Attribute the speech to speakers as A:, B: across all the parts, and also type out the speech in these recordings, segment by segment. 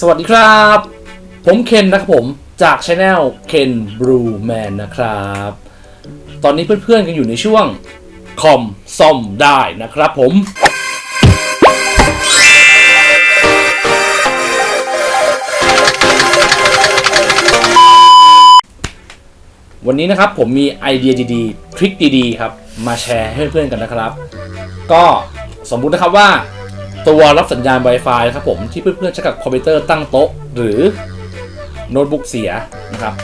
A: สวัสดีครับ ผมเคนนะครับผมจากช anel เคนบลูแมนนะครับ ตอนนี้เพื่อนๆกันอยู่ในช่วงคอมซ่อมได้นะครับผม วันนี้นะครับผมมีไอเดียดีๆ ทริคดีๆ ครับ มาแชร์ให้เพื่อนๆกันนะครับ ก็สมมุตินะครับว่า ตัวรับสัญญาณ Wi-Fi นะครับผมที่เพื่อนๆใช้กับคอมพิวเตอร์ตั้งโต๊ะ หรือโน้ตบุ๊กเสียนะครับ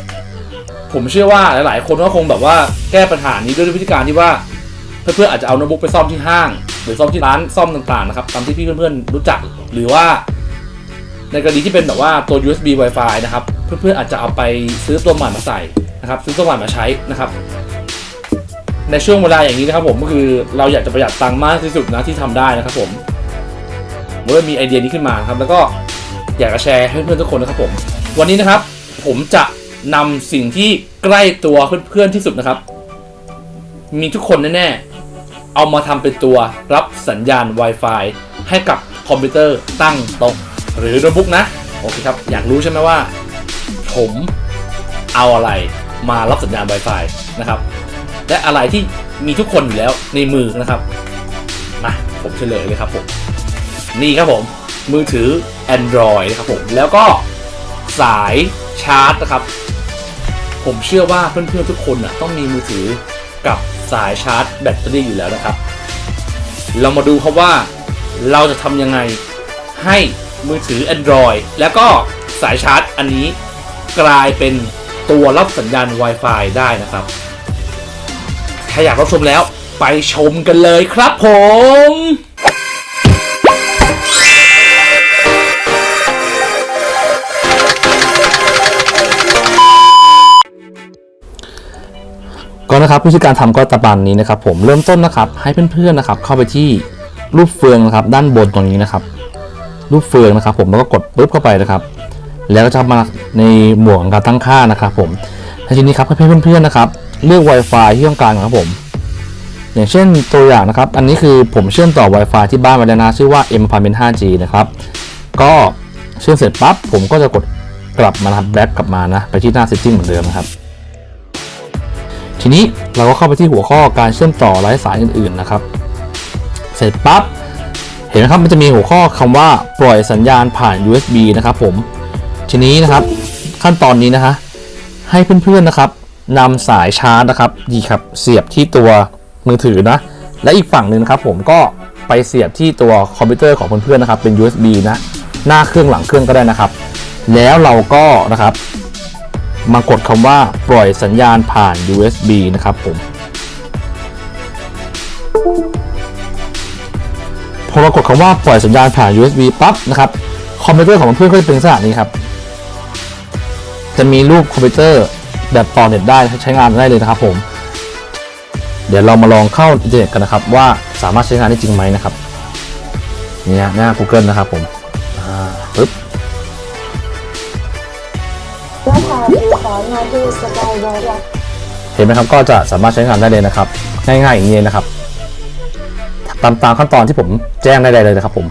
A: ผมเชื่อว่าหลายๆ คนก็คงแบบว่าแก้ปัญหานี้ด้วยวิธีการที่ว่า เพื่อนๆอาจจะเอาโน้ตบุ๊กไปซ่อมที่ห้าง หรือซ่อมที่ร้านซ่อมต่างๆนะครับตามที่พี่เพื่อนๆรู้จักหรือว่า ในกรณีที่เป็นแบบว่าตัว USB Wi-Fi นะครับ เพื่อนๆอาจจะเอาไปซื้อตัวใหม่มาใส่นะครับ ซื้อตัวใหม่มาใช้นะครับในช่วงเวลาอย่างนี้นะครับผมก็คือเราอยากจะประหยัดตังค์มากที่สุดนะที่ทำได้นะครับผม ผมก็เลยมีไอเดียนี้ขึ้นมาครับ แล้วก็อยากจะแชร์ให้เพื่อนๆทุกคนนะครับผม วันนี้นะครับ ผมจะนำสิ่งที่ใกล้ตัวเพื่อนๆที่สุดนะครับ มีทุกคนแน่ๆ เอามาทำเป็นตัวรับสัญญาณ Wi-Fi ให้กับคอมพิวเตอร์ตั้งโต๊ะหรือโน้ตบุ๊กนะ โอเคครับ อยากรู้ใช่ไหมว่า ผมเอาอะไรมารับสัญญาณ Wi-Fi นะครับ และอะไรที่มีทุกคนอยู่แล้วในมือนะครับมาผมเฉลยเลยครับผม นี่ครับผม มือถือ Android นะครับผม แล้วก็สายชาร์จนะครับ ผมเชื่อว่าเพื่อนๆทุกคนน่ะต้องมีมือถือกับสายชาร์จแบตเตอรี่อยู่แล้วนะครับ เรามาดูครับว่าเราจะทำยังไงให้มือถือ Android แล้วก็สายชาร์จอันนี้กลายเป็นตัวรับสัญญาณ Wi-Fi ได้นะครับ ถ้าอยากรับชมแล้วไปชมกันเลยครับผม ก็นะครับวิธีการทำก็ตะบันนี้นะครับ ผมเริ่มต้นนะครับ ให้เพื่อนๆนะครับ เข้าไปที่รูปเฟืองนะครับ ด้านบนตรงนี้นะครับ รูปเฟืองนะครับ ผมแล้วก็กดปุ๊บเข้าไปนะครับ แล้วก็จะมาในหมวดการตั้งค่านะครับผมและทีนี้ครับให้เพื่อนๆนะครับ เลือก Wi-Fi ที่ต้องการครับผม อย่างเช่นตัวอย่างนะครับ อันนี้คือผมเชื่อมต่อ Wi-Fi ที่บ้านไว้แล้วนะชื่อว่า M p a r m e n 5G นะครับ ก็เชื่อมเสร็จปั๊บผมก็จะกดกลับมานะครับแบ็กกลับมานะ ไปที่หน้า setting เหมือนเดิมนะครับ ทีนี้เราก็เข้าไปที่หัวข้อการเชื่อมต่อไร้สายอื่นๆนะครับ เสร็จปั๊บเห็นไหมครับมันจะมีหัวข้อคำว่าปล่อยสัญญาณผ่าน USB นะครับผมทีนี้นะครับขั้นตอนนี้นะฮะให้เพื่อนๆนะครับนำสายชาร์จนะครับดีครับเสียบที่ตัวมือถือนะ และอีกฝั่งหนึ่งนะครับผมก็ไปเสียบที่ตัวคอมพิวเตอร์ของเพื่อนๆนะครับเป็น USB นะหน้าเครื่องหลังเครื่องก็ได้นะครับ แล้วเราก็นะครับ มากดคำว่าปล่อยสัญญาณผ่าน USB นะครับผมพอเรากดคำว่าปล่อยสัญญาณผ่าน USB ปั๊บนะครับคอมพิวเตอร์ของเพื่อนก็จะเป็นลักษณะนี้ครับ จะมีรูปคอมพิวเตอร์แบบต่อเน็ตได้ใช้งานได้เลยนะครับผม เดี๋ยวเรามาลองเข้าอินเทอร์เน็ตกันนะครับ ว่าสามารถใช้งานได้จริงไหมนะครับนี่หน้า Google นะครับผมปึ๊บ
B: อีสอนมาดูสบายไวรัส
A: เห็นไหมครับก็จะสามารถใช้งานได้เลยนะครับ ง่ายๆอย่างนี้ยนะครับ ตามตามขั้นตอนที่ผมแจ้งได้เลยนะครับผม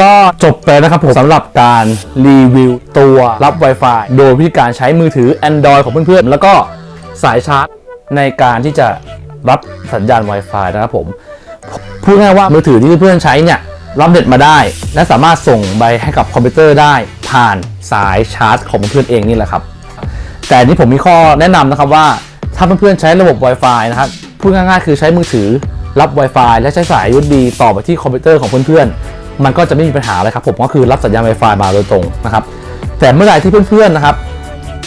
A: ก็จบไปนะครับผมสำหรับการรีวิวตัวรับ Wi-Fi โดยวิธีการใช้มือถือ Android ของเพื่อนๆ แล้วก็สายชาร์จในการที่จะ รับสัญญาณ Wi-Fi นะครับผมพูดง่ายๆว่ามือถือที่เพื่อนใช้เนี่ยรับเน็ตมาได้ และสามารถส่งไปให้กับคอมพิวเตอร์ได้ ผ่านสายชาร์จของเพื่อนเองนี่แหละครับ แต่นี้ผมมีข้อแนะนำนะครับว่าถ้าเพื่อนๆใช้ระบบ Wi-Fi นะครับพูดง่ายๆ คือใช้มือถือรับ Wi-Fi และใช้สาย USB ต่อไปที่คอมพิวเตอร์ของเพื่อนๆ มันก็จะไม่มีปัญหาอะไรครับผมก็คือรับสัญญาณ Wi-Fi มาโดยตรงนะครับ แต่เมื่อไหร่ที่เพื่อนๆนะครับ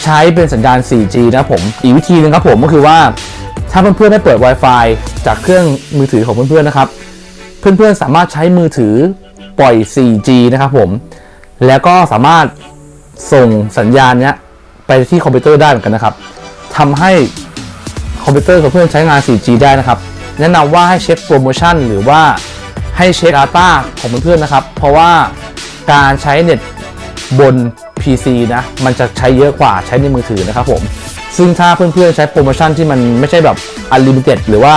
A: ใช้เป็นสัญญาณ 4G นะครับผม อีกวิธีหนึ่งครับผมก็คือว่าาเพื่อนๆได้เปิด Wi-Fi จากเครื่องมือถือของเพื่อนๆนะครับ เพื่อนๆสามารถใช้มือถือปล่อย 4G นะครับผม แล้วก็สามารถส่งสัญญาณเนี้ยไปที่คอมพิวเตอร์ได้เหมือนกันนะครับทำให้คอมพิวเตอร์ของเพื่อนใช้งาน 4G ได้นะครับ แนะนำว่าให้เช็คโปรโมชั่นหรือว่าให้เช็ค Data ของเพื่อนๆนะครับ เพราะว่าการใช้เน็ตบน PC นะ มันจะใช้เยอะกว่าใช้ในมือถือนะครับผม ซึ่งถ้าเพื่อนๆใช้โปรโมชั่นที่มันไม่ใช่แบบ unlimited หรือว่า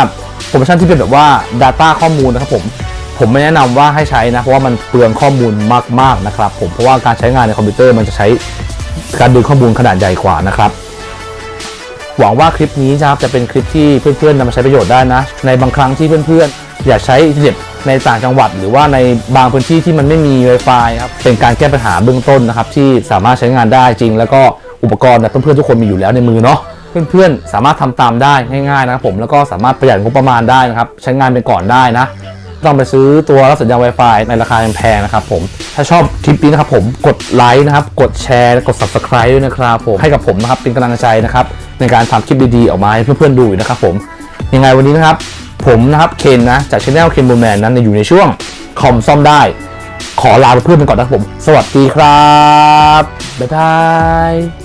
A: โปรโมชั่นที่เป็นแบบว่า Data ข้อมูลนะครับผมผมไม่แนะนำว่าให้ใช้นะ เพราะว่ามันเปลืองข้อมูลมากๆนะครับผมเพราะว่าการใช้งานในคอมพิวเตอร์มันจะใช้การดึงข้อมูลขนาดใหญ่กว่านะครับหวังว่าคลิปนี้นะครับจะเป็นคลิปที่เพื่อนๆนำมาใช้ประโยชน์ได้นะ ในบางครั้งที่เพื่อนๆ อยากใช้อินเทอร์เน็ตในต่างจังหวัด หรือว่าในบางพื้นที่ที่มันไม่มี Wi-Fi ครับเป็นการแก้ปัญหาเบื้องต้นนะครับที่สามารถใช้งานได้จริง แล้วก็ อุปกรณ์เนี่ยเพื่อนๆทุกคนมีอยู่แล้วในมือเนาะเพื่อนๆสามารถทำตามได้ง่ายๆนะครับผมแล้วก็สามารถประหยัดงบประมาณได้นะครับใช้งานไปก่อนได้นะต้องไปซื้อตัวรับสัญญาณ Wi-Fi ในราคาแพงๆนะครับผมถ้าชอบคลิปนี้นะครับผมกดไลค์นะครับกดแชร์กด Subscribe ด้วยนะครับผมให้กับผมนะครับเป็นกำลังใจนะครับในการทำคลิปดีๆออกมาให้เพื่อนๆดูนะครับผมยังไงวันนี้นะครับผมนะครับเคนนะจากช anel เคนบูแมนนั้นอยู่ในช่วงคอมซ่อมได้ ขอลาเพื่อนๆไปก่อนนะครับผม สวัสดีครับ บ๊ายบาย